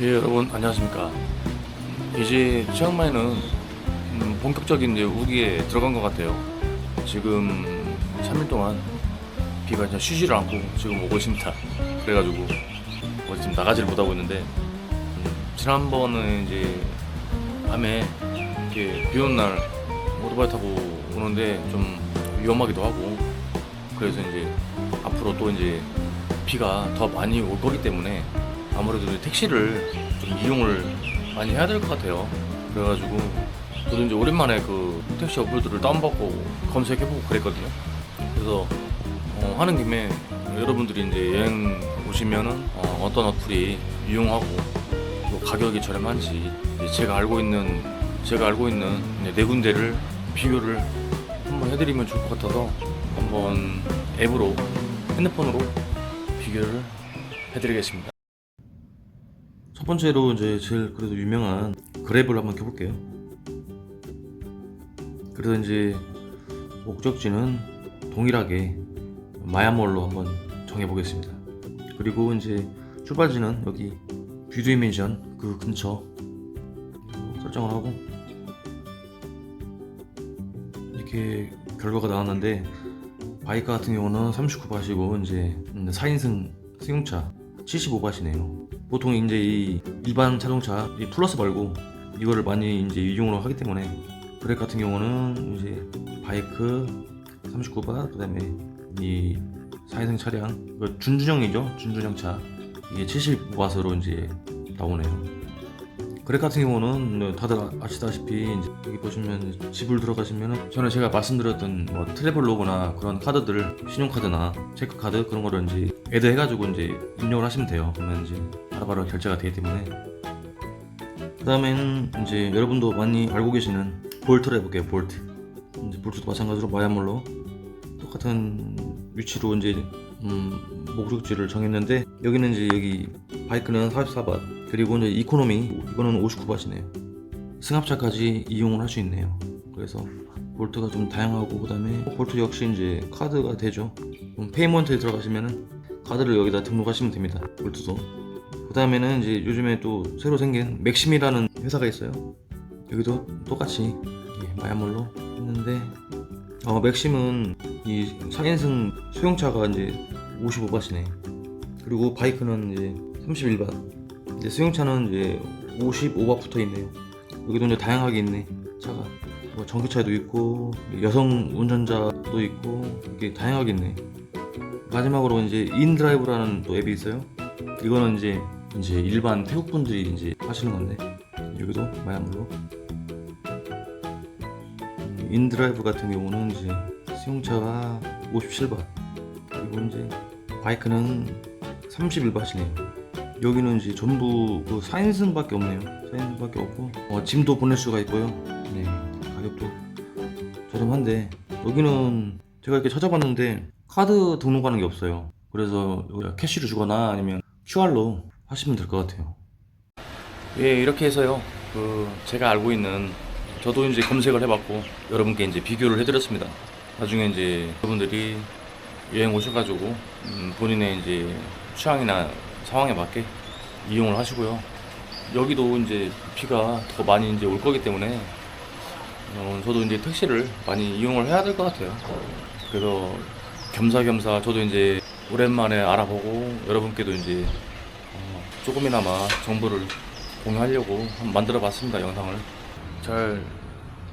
예 여러분 안녕하십니까. 이제 치앙마이는 음, 본격적인 이제 우기에 들어간 것 같아요. 지금 3일 동안 비가 이제 쉬지를 않고 지금 오고 있습니다. 그래가지고 어디 지금 나가지를 못하고 있는데 음, 지난번에 이제 밤에 이렇게 비 오는 날 오토바이 타고 오는데 좀 위험하기도 하고 그래서 이제 앞으로 또 이제 비가 더 많이 올 거기 때문에 아무래도 택시를 좀 이용을 많이 해야 될 것 같아요. 그래가지고 저도 이제 오랜만에 그 택시 어플들을 다운받고 검색해보고 그랬거든요. 그래서 어, 하는 김에 여러분들이 이제 여행 오시면은 어, 떤 어플이 유용하고 또 가격이 저렴한지 제가 알고 있는 제가 알고 있는 네 군데를 비교를 한번 해드리면 좋을 것 같아서 한번 앱으로 핸드폰으로 비교를 해드리겠습니다. 첫 번째로 이제 제일 그래도 유명한 그랩을 한번 켜볼게요. 그래서 이제 목적지는 동일하게 마야몰로 한번 정해보겠습니다. 그리고 이제 출발지는 여기 뷰드이멘션 그 근처 설정을 하고 이렇게 결과가 나왔는데 바이크 같은 경우는 39밭이고 이제 4인승 승용차 75밭이네요. 보통 이제 이 일반 자동차 이 플러스 말고 이거를 많이 이제 이용을 하기 때문에 그렉 같은 경우는 이제 바이크 39밭 그다음에 이 4인승 차량 이거 준준형이죠 준준형 차 이게 75밭으로 이제 나오네요. 그렉 같은 경우는 다들 아시다시피 이제 여기 보시면 집을 들어가시면은 전에 제가 말씀드렸던 뭐 트래블로그나 그런 카드들 신용카드나 체크카드 그런 거를 이제 애드 해가지고 이제 입력을 하시면 돼요. 그러면 이제 바로바로 결제가 되기 때문에. 그 다음에는 이제 여러분도 많이 알고 계시는 볼트를 해볼게요. 볼트. 이제 볼트도 마찬가지로 마야몰로 똑같은 위치로 이제 음, 목적지를 정했는데 여기는 이제 여기 바이크는 44밭 그리고 이제 이코노미 이거는 59밭이네요. 승합차까지 이용을 할 수 있네요. 그래서 볼트가 좀 다양하고 그다음에 볼트 역시 이제 카드가 되죠. 페이먼트에 들어가시면은 카드를 여기다 등록하시면 됩니다 볼트도 그 다음에는 이제 요즘에 또 새로 생긴 맥심이라는 회사가 있어요 여기도 똑같이 예, 마야몰로 했는데 어, 맥심은 이 4인승 소형차가 이제 55밭이네. 그리고 바이크는 이제 31밭. 이제 수용차는 이제 55밭 붙어 있네요. 여기도 이제 다양하게 있네. 차가. 뭐 전기차도 있고 여성 운전자도 있고 이게 다양하게 있네. 마지막으로 이제 인드라이브라는 또 앱이 있어요. 이거는 이제 이제 일반 태국 분들이 이제 하시는 건데 여기도 마야물로. 인드라이브 같은 경우는 이제 수용차가 57밭 그리고 이제 바이크는 31밭이네요. 여기는 이제 전부 그 4인승 밖에 없네요. 4인승 밖에 없고 어, 짐도 보낼 수가 있고요. 네 가격도 저렴한데 여기는 제가 이렇게 찾아봤는데 카드 등록하는 게 없어요. 그래서 여기 캐시로 주거나 아니면 QR로 하시면 될 것 같아요 예 이렇게 해서요 그 제가 알고 있는 저도 이제 검색을 해봤고 여러분께 이제 비교를 해드렸습니다. 나중에 이제 여러분들이 여행 오셔가지고 음, 본인의 이제 취향이나 상황에 맞게 이용을 하시고요. 여기도 이제 비가 더 많이 이제 올 거기 때문에 어, 저도 이제 택시를 많이 이용을 해야 될 것 같아요. 그래서 겸사겸사 저도 이제 오랜만에 알아보고 여러분께도 이제 어, 조금이나마 정보를 공유하려고 한번 만들어 봤습니다 영상을. 잘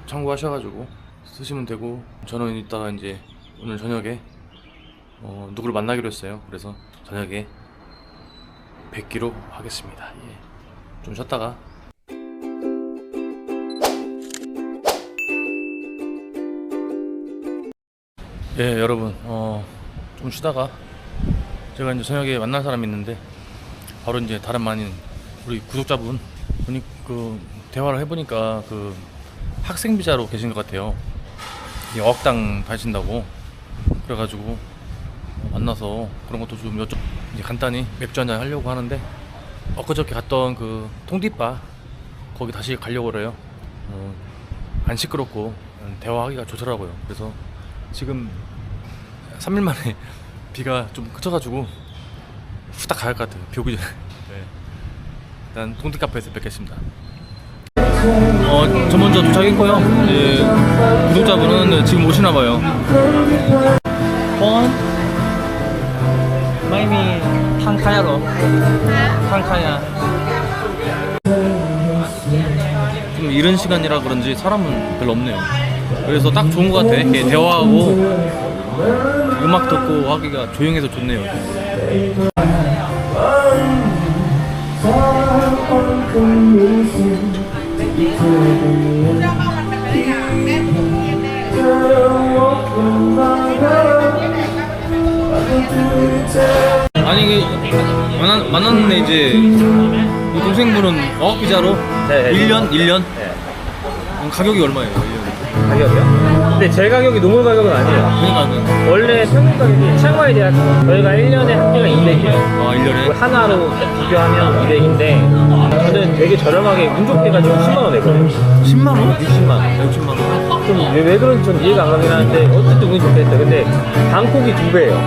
참고하셔가지고 쓰시면 되고 저는 이따가 이제 오늘 저녁에 어, 누구를 만나기로 했어요. 그래서 저녁에 뵙기로 하겠습니다. 예. 좀 쉬었다가 예 여러분 어, 좀 쉬다가 제가 이제 저녁에 만날 사람이 있는데 바로 이제 다름 아닌 우리 구독자분 보니 그 대화를 해보니까 그 학생 비자로 계신 것 같아요. 이 어학당 다니신다고 그래가지고 만나서 그런 것도 좀 여쭤 이제 간단히 맥주 한잔 하려고 하는데 엊그저께 갔던 그 통디바 거기 다시 가려고 그래요. 어, 안 시끄럽고 대화하기가 좋더라고요. 그래서 지금 3일 만에 비가 좀 그쳐가지고 후딱 가야 할 것 같아요. 비 오기 전에. 네. 일단 동태 카페에서 뵙겠습니다. 어, 저 먼저 도착했고요. 이제 구독자분은 지금 오시나 봐요. 번 마이미 탕카야로 탕카야. 좀 이른 시간이라 그런지 사람은 별로 없네요. 그래서 딱 좋은 것 같아. 이렇게 대화하고 음악 듣고 하기가 조용해서 좋네요. 만났, 만났는데 이제 이 동생분은 어학 비자로 네, 네. 1년 1년 네. 가격이 얼마예요? 1년? 가격이요? 근데 제 가격이 노멀 가격은 아니에요. 그러니까 그- 원래 평균 가격이 치앙마이 대학 저희가 1년에 학비가 200이에요. 아 1년에 하나로 비교하면 200인데 저는 되게 저렴하게 운 좋게 가지고 10만 원 내거든요. 10만 원? 60만 원. 60만 원. 좀왜 그런지 전 이해가 안 가긴 하는데 어쨌든 운이 좋겠어요. 근데 방콕이 두 배예요.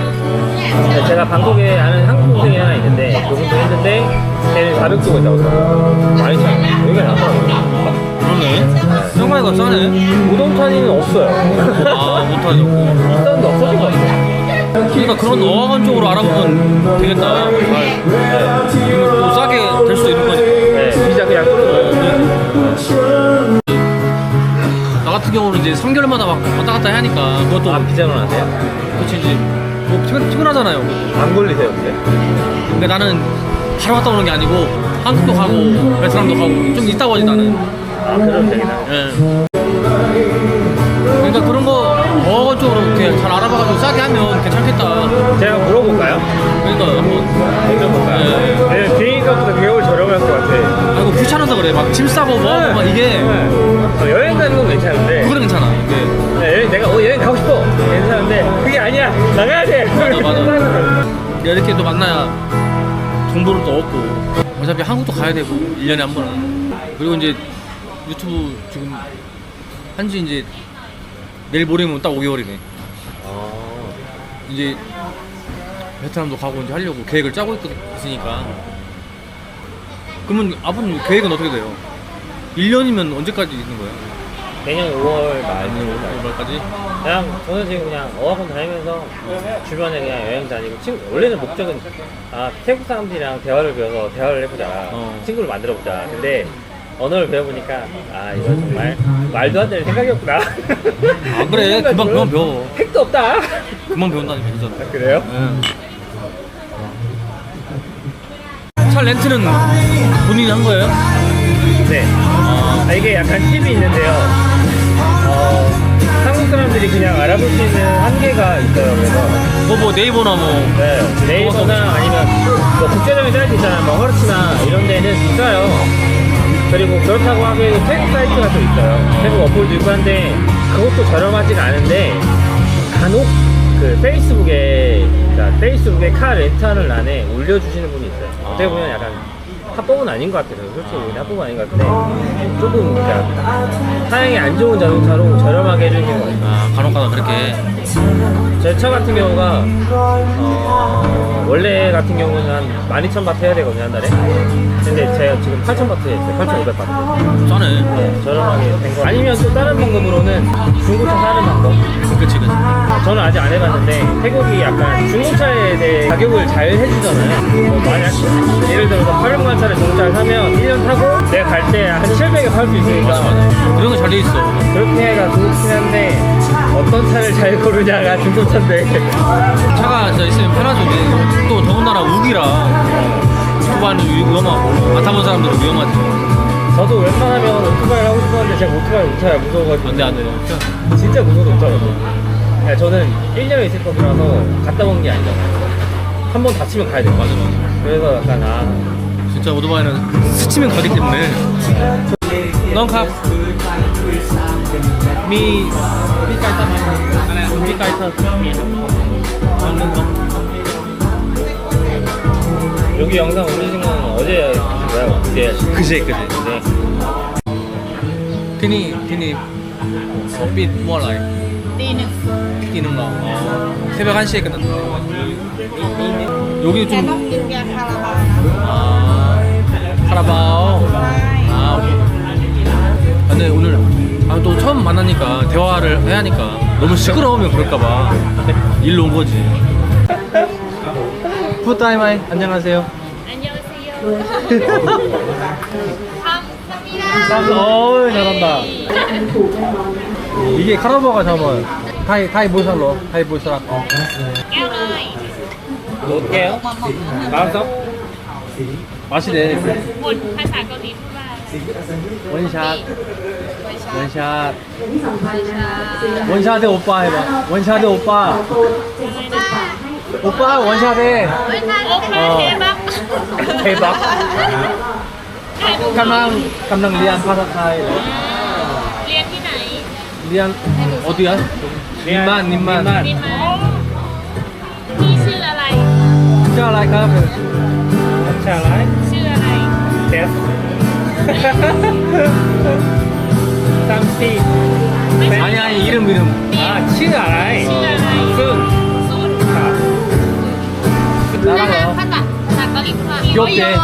제가 방콕에 아는 한국 동생이 하나 있는데 그분도 했는데 걔는 400도가 나오더라고요. 많이 차요. 여기가 나더라고요. 그러네. 상가이가 싸네. 우동탄이는 없어요. 아 못하죠. 있었는데 없어진 것 같아요. 그러니까 그런 어학원 쪽으로 알아보면 되겠다. 아, 이거 또 싸게 될 수도 있는 같은 경우는 이제 3개월마다 막 왔다 갔다 해야 하니까 그것도 아, 비자로 하세요? 그렇지 이제 뭐 피곤, 피곤하잖아요. 안 걸리세요, 근데? 근데 나는 바로 갔다 오는 게 아니고 한국도 가고 베트남도 가고 좀 있다 오지 나는. 아, 그럼 되긴 하네. 예. 그러니까 그런 거 어학원 쪽으로 이렇게 잘 알아봐가지고 싸게 하면 괜찮겠다. 제가 물어볼까요? 그러니까 한번 물어볼까요? 네. 네, 비행값보다 가격을 저렴할 것 같아. 아이고 귀찮아서 그래 막 짐 싸고 뭐 하고 막 이게 네. 이렇게 또 만나야 정보를 또 얻고. 어차피 한국도 가야 되고 1년에 한 번은. 그리고 이제 유튜브 지금 한 지 이제 내일 모레면 딱 5개월이네. 아, 이제 베트남도 가고 이제 하려고 계획을 짜고 있, 있으니까. 그러면 앞으로 계획은 어떻게 돼요? 1년이면 언제까지 있는 거예요? 내년 5월 말. 아니면 5월까지? 그냥 저는 지금 그냥 어학원 다니면서 주변에 그냥 여행 다니고 친구 원래는 목적은 아 태국 사람들이랑 대화를 배워서 대화를 해보자. 어. 친구를 만들어보자. 근데 언어를 배워보니까 아 이거 정말 말도 안 되는 생각이었구나. 안 그래. 금방 그만 배워. 택도 없다. 금방 배운다니까 진짜 아, 그래요? 차 렌트는 본인이 한 거예요? 네. 아, 이게 약간 팁이 있는데요 사람들이 그냥 알아볼 수 있는 한계가 있어요 그래서 뭐, 뭐 네이버나 뭐 네, 네이버나 아니면 뭐 국제적인 사이트 있잖아요. 뭐 허르치나 이런 데는 비싸요. 그리고 그렇다고 하기에도 태국 사이트가 또 있어요. 태국 어플도 있고 한데 그것도 저렴하지가 않은데 간혹 그 페이스북에 그러니까 페이스북에 카 렌탈을 안에 올려주시는 분이 있어요. 어떻게 보면 약간 합법은 아닌 것 같아요. 솔직히 보면 합법은 아닌 것 같은데 조금 그러니까 사양이 안 좋은 자동차로 저렴하게 해주는 있어요. 아, 간혹가다 그렇게 제 차 같은 경우가 어, 원래 같은 경우는 한 12,000바트 해야 되거든요 한 달에. 근데 제가 지금 8,000바트 했어요. 8,500바트. 싸네. 네, 저렴하게 된거. 아니면 또 다른 방법으로는 중고차 사는 방법. 그치 그치. 저는 아직 안 해봤는데 태국이 약간 중고차에 대해 가격을 잘 해주잖아요. 뭐 만약 예를 들어서 800만 차를 중고차를 사면 1년 타고 내가 갈 때 한 700에 팔 수 있으니까. 맞아 맞아. 그런 거 잘 돼 있어. 그렇게 해가 좋긴 한데 어떤 차를 잘 고르냐가 중고차인데 차가 진짜 있으면 편하죠. 이제 또 더군다나 우기라 오토바이는 위- 위험하고 안 타본 사람들은 위험하지. 저도 웬만하면 오토바이를 하고 싶었는데 제가 오토바이 못 타요. 무서워가지고. 안돼 안돼 진짜 무서워서 못 타거든요 야, 저는 1년에 있을 거라서 갔다 오는 게 아니잖아요. 한 번 다치면 가야 돼요. 맞아 맞아. 그래서 약간 아. 진짜 오토바이는 스치면 가기 때문에. 넌 มีพี่ไก่ทอดอะไรพี่ไก่ทอดมีครับอันนึงครับ 여기 영상 올리신 건 어제 뭐야? 어제 그제 그제. 네. ที่นี่ที่นี่เขาปิดมั่วเลยตีหนึ่งตีหนึ่งเหรออ๋อ새벽1 시에 끝났는데 여기 좀แต่ต้องกินยาคาราบาวนะ아คาราบาวใช่ 아 오케이. 근데 오늘 카라바 대화를 해야 하니까 너무 시끄러우면 그럴까봐 일로 온 거지. 푸타이마이 안녕하세요. 안녕하세요. 감사합니다. 어우 잘한다 이게 카라보가 잠깐만 타이 타이 보살로 타이 보살 Eo ơi, 넣을게요 알았어 맛이네 mộtภาษาเกาหลีพูดว่า 원샷 원샷 원샷. 원샷 วันชาติโอป้าเหรอวันชาติโอป้าโอป้าวันชาติโอเคเทบักเทบักกำลังกำลังเรียนภาษาไทยเรียนที่ไหน เรียนโอเดียนิมมานนิมมานนี่ชื่ออะไรชื่ออะไรครับชื่ออะไรชื่ออะไรเทส 땀띠 아니 아니 이름 이름. 아 치나라이. 쓴 나라가 귀엽대.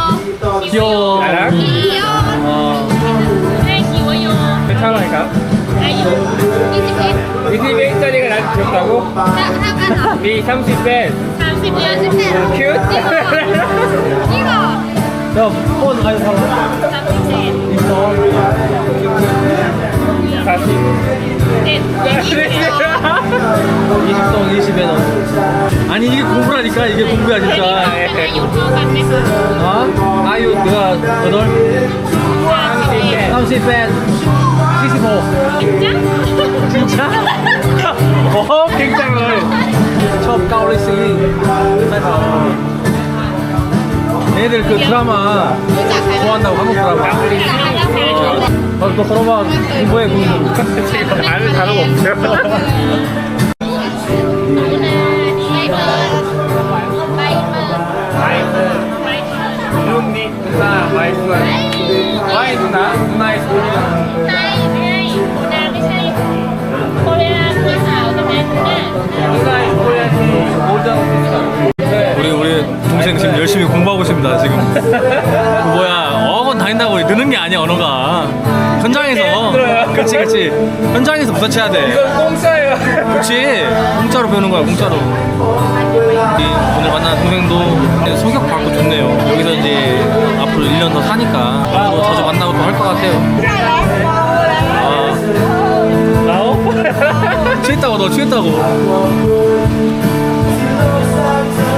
귀여워. 나라 어 괜찮으니까? 이 집에 일자리가 나한테 귀엽다고? 미 30배. 30배. 큐트 이거 야, 폰 가져서. 있어. 20동 20에 넣어 아니 이게 공부라니까? 이게 공부야 진짜. 네. 어? 아유 그가 8? 30 밴, 75 진짜? 진짜? 어 굉장해 첫 가을리싱. 얘들 그 드라마 좋아한다고 한국 드라마. 아, 또 서로만 공부해 공부. 지금 말은 다른 거 없어요. 우리 우리 동생 지금 열심히 공부하고 있습니다 지금 그 뭐야 어학원 다닌다고 느는 게 아니야 언어가 현장에서 힘들어요. 그렇지 그렇지 현장에서 부딪혀야 돼. 이건 공짜예요. 그렇지 공짜로 배우는 거야 공짜로. 이 오늘 만난 동생도 성격 받고 좋네요. 여기서 이제 앞으로 1년 더 사니까 또 자주 만나고 또 할 것 같아요. 아 나오? 취했다고 너 취했다고.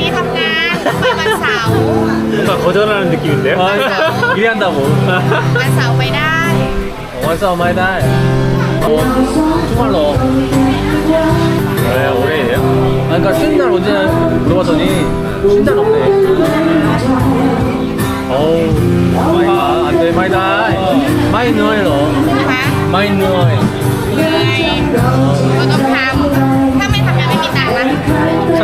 นี้ทำงานไปวันเสาร์ 뭔가 거절하는 느낌인데요? 어, 일한다고 วันเสาร์ไปได้ 원서 많이 다 어, 정말로 네, 올해예요? 아, 그러니까 쉬는 날 언제나 물어봤더니 쉰 날 없네 어우 많이 가 안돼 많이 다 많이 누워요 นะคะ 많이 누워요 เหนื่อยก็ต้องทำถ้าไม่ทำงานไม่มีตังค์นะ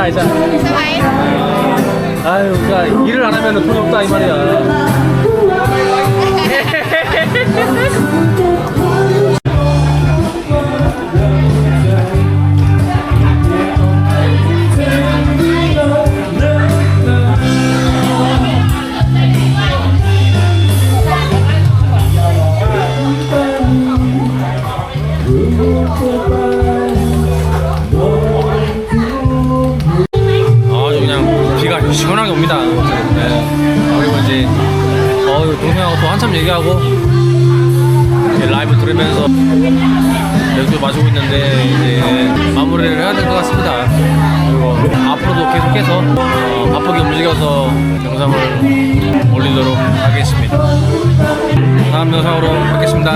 알자 알자 네. 아유 자 일을 안 하면 돈 없다 이 말이야. 동생하고 또 한참 얘기하고 라이브 들으면서 맥주 마시고 있는데 이제 마무리를 해야 될 것 같습니다. 그리고 앞으로도 계속해서 어, 바쁘게 움직여서 영상을 올리도록 하겠습니다. 다음 영상으로 뵙겠습니다.